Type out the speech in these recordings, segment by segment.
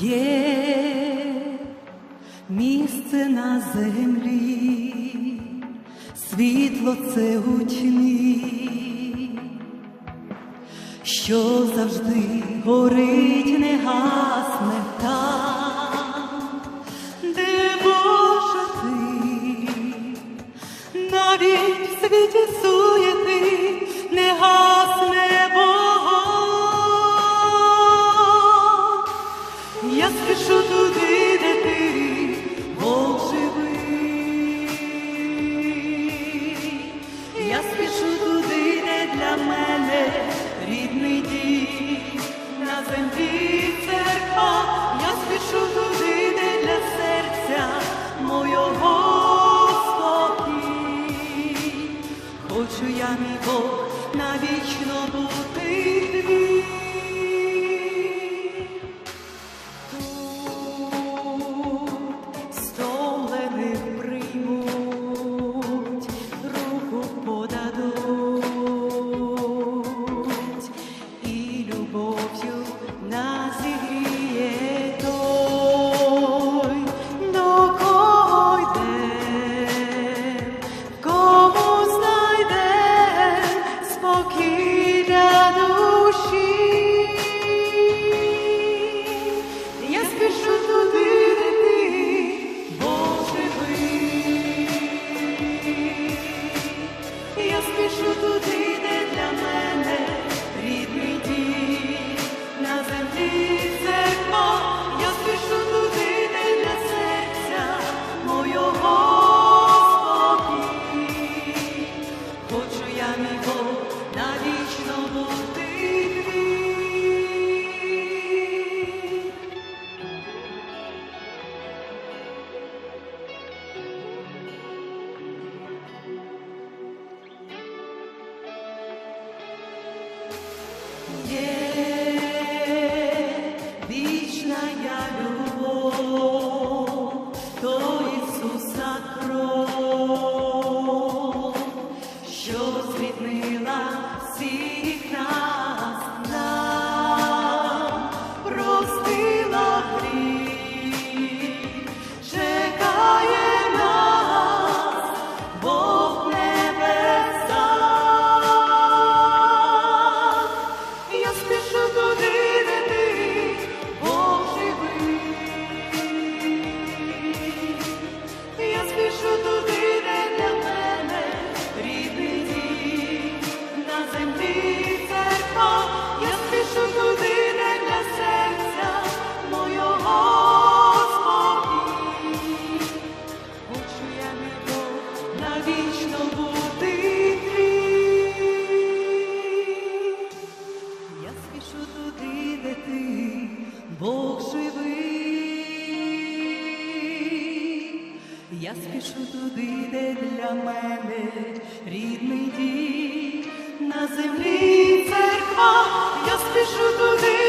Є місце на землі, світло це гучні, що завжди горить, не гасне там, де Боже ти, навіть в світі для мене рідний дім, на землі церква. Я спішу туди,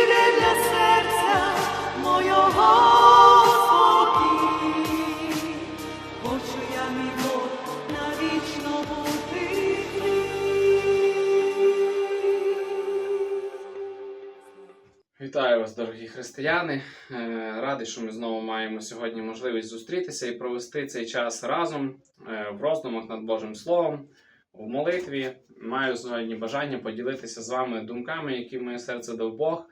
Вітаю вас, дорогі християни. Е, Радий, що ми знову маємо сьогодні можливість зустрітися і провести цей час разом е, в роздумах над Божим Словом, в молитві. Маю сьогодні бажання поділитися з вами думками, які в моє серце дав Бог.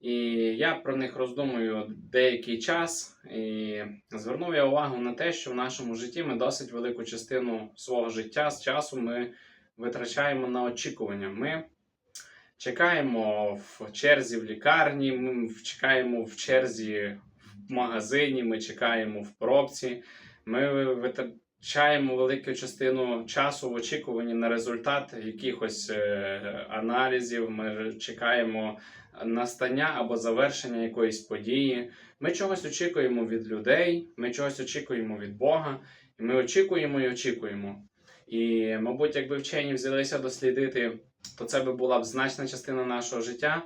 І я про них роздумую деякий час. І звернув я увагу на те, що в нашому житті ми досить велику частину свого життя з часу ми витрачаємо на очікування. Ми чекаємо в черзі в лікарні, ми чекаємо в черзі в магазині, ми чекаємо в пробці. Ми витрачаємо велику частину часу в очікуванні на результат якихось е, аналізів. Ми чекаємо настання або завершення якоїсь події. Ми чогось очікуємо від людей, ми чогось очікуємо від Бога, ми очікуємо і очікуємо. І, мабуть, якби вчені взялися дослідити то це би була б значна частина нашого життя,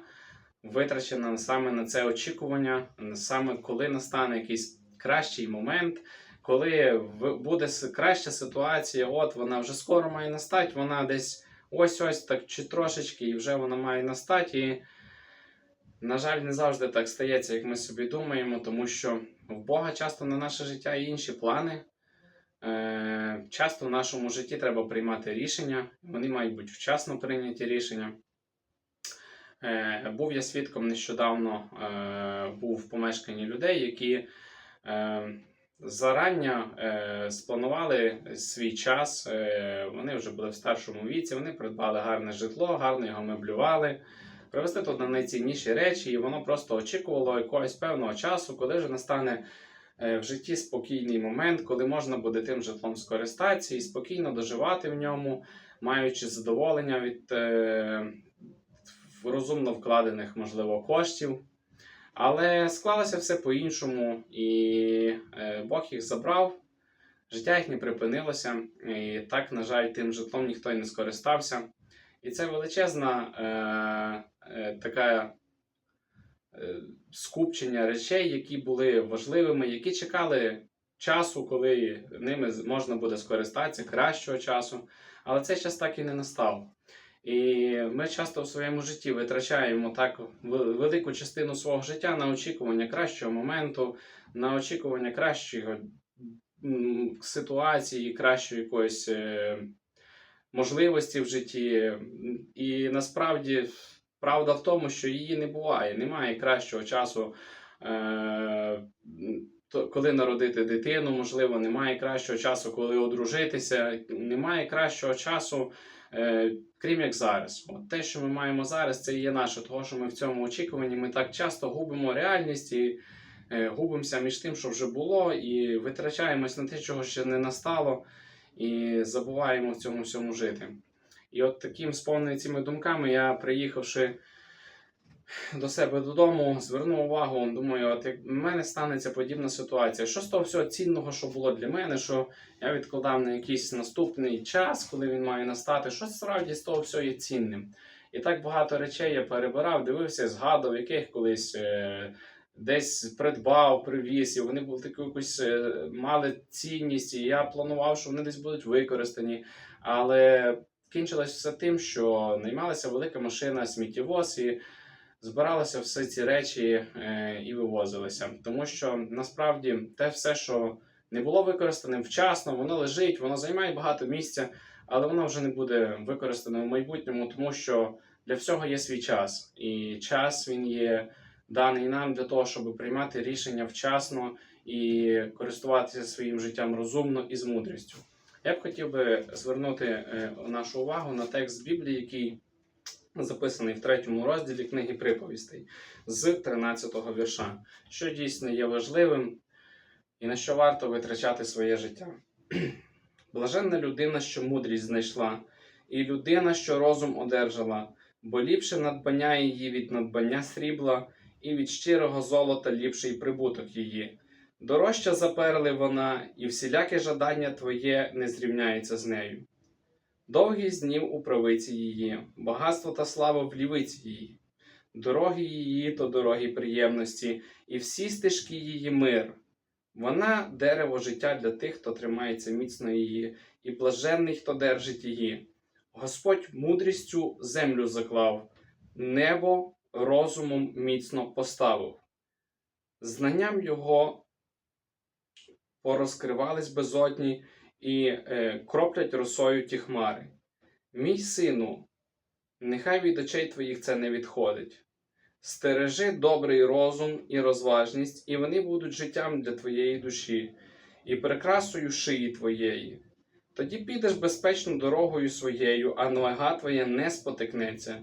витрачена саме на це очікування, саме коли настане якийсь кращий момент, коли буде краща ситуація, от вона вже скоро має настати, вона десь ось-ось так чи трошечки, і вже вона має настати. І На жаль, не завжди так стається, як ми собі думаємо, тому що в Бога часто на наше життя інші плани. Е, часто в нашому житті треба приймати рішення, вони мають бути вчасно прийняті рішення. Е, був я свідком нещодавно, е, був в помешканні людей, які зарання спланували свій час. Вони вже були в старшому віці, вони придбали гарне житло, гарно його меблювали, привезли туди найцінніші речі, і воно просто очікувало якогось певного часу, коли вже настане в житті спокійний момент, коли можна буде тим житлом скористатися і спокійно доживати в ньому, маючи задоволення від е, розумно вкладених, можливо, коштів. Але склалося все по-іншому, і е, Бог їх забрав, життя їх не припинилося, і так, на жаль, тим житлом ніхто й не скористався. І це величезна е, е, така е, скупчення речей, які були важливими, які чекали часу, коли ними можна буде скористатися, кращого часу. Але цей час так і не настав. І ми часто в своєму житті витрачаємо так велику частину свого життя на очікування кращого моменту, на очікування кращої ситуації, кращої якоїсь е, можливості в житті. І насправді правда в тому, що її не буває. Немає кращого часу. Е, коли народити дитину, можливо, немає кращого часу, коли одружитися, немає кращого часу, е, крім як зараз. От те, що ми маємо зараз, це і є наше, того, що ми в цьому очікуванні. Ми так часто губимо реальність і е, губимося між тим, що вже було, і витрачаємось на те, чого ще не настало, і забуваємо в цьому всьому жити. І от таким сповнений цими думками, я приїхавши до себе додому, звернув увагу, думаю, от як в мене станеться подібна ситуація. Що з того всього цінного, що було для мене, що я відкладав на якийсь наступний час, коли він має настати, що справді з того всього є цінним. І так багато речей я перебирав, дивився, згадував, яких колись е, десь придбав, привіз, і вони були таку якусь е, мали цінність, і я планував, що вони десь будуть використані. Але кінчилось все тим, що наймалася велика машина, сміттєвоз, і збиралися всі ці речі е, і вивозилися. Тому що насправді те все, що не було використаним вчасно, воно лежить, воно займає багато місця, але воно вже не буде використане в майбутньому, тому що для всього є свій час. І час він є даний нам для того, щоб приймати рішення вчасно і користуватися своїм життям розумно і з мудрістю. Я б хотів би звернути е, нашу увагу на текст Біблії, який записаний в третьому розділі книги приповістей з 13-го вірша, що дійсно є важливим і на що варто витрачати своє життя. Блаженна людина, що мудрість знайшла, і людина, що розум одержала, бо ліпше надбання її від надбання срібла, і від щирого золота ліпший прибуток її. Дорожча за перли вона, і всіляке жадання твоє не зрівняється з нею. Довгість днів у правиці її, багатство та слава в лівиці її. Дороги її то дороги приємності, і всі стежки її мир. Вона дерево життя для тих, хто тримається міцно її, і блаженний, хто держить її. Господь мудрістю землю заклав, небо розумом міцно поставив. Знанням його порозкривались безодні і е, кроплять росою ті хмари. Мій сину, нехай від очей твоїх це не відходить. Стережи добрий розум і розважність, і вони будуть життям для твоєї душі, і прикрасою шиї твоєї. Тоді підеш безпечно дорогою своєю, а нога твоя не спотикнеться.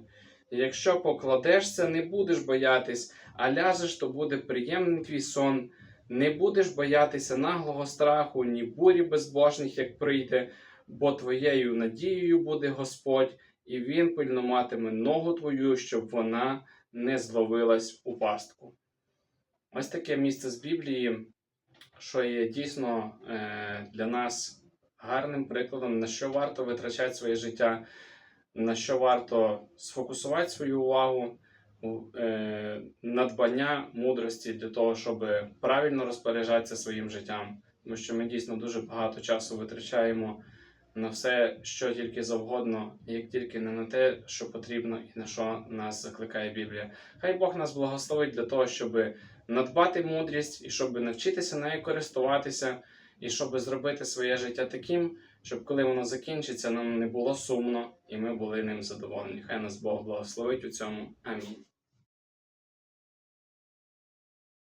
Якщо покладешся, не будеш боятись, а ляжеш, то буде приємний твій сон. Не будеш боятися наглого страху, ні бурі безбожних, як прийде, бо твоєю надією буде Господь, і Він пильнуватиме ногу твою, щоб вона не зловилась у пастку. Ось таке місце з Біблії, що є дійсно е, для нас гарним прикладом, на що варто витрачати своє життя, на що варто сфокусувати свою увагу, надбання мудрості для того, щоб правильно розпоряджатися своїм життям. Тому що ми дійсно дуже багато часу витрачаємо на все, що тільки завгодно, як тільки не на те, що потрібно і на що нас закликає Біблія. Хай Бог нас благословить для того, щоб надбати мудрість і щоб навчитися нею користуватися, і щоб зробити своє життя таким, щоб коли воно закінчиться, нам не було сумно і ми були ним задоволені. Хай нас Бог благословить у цьому. Амінь.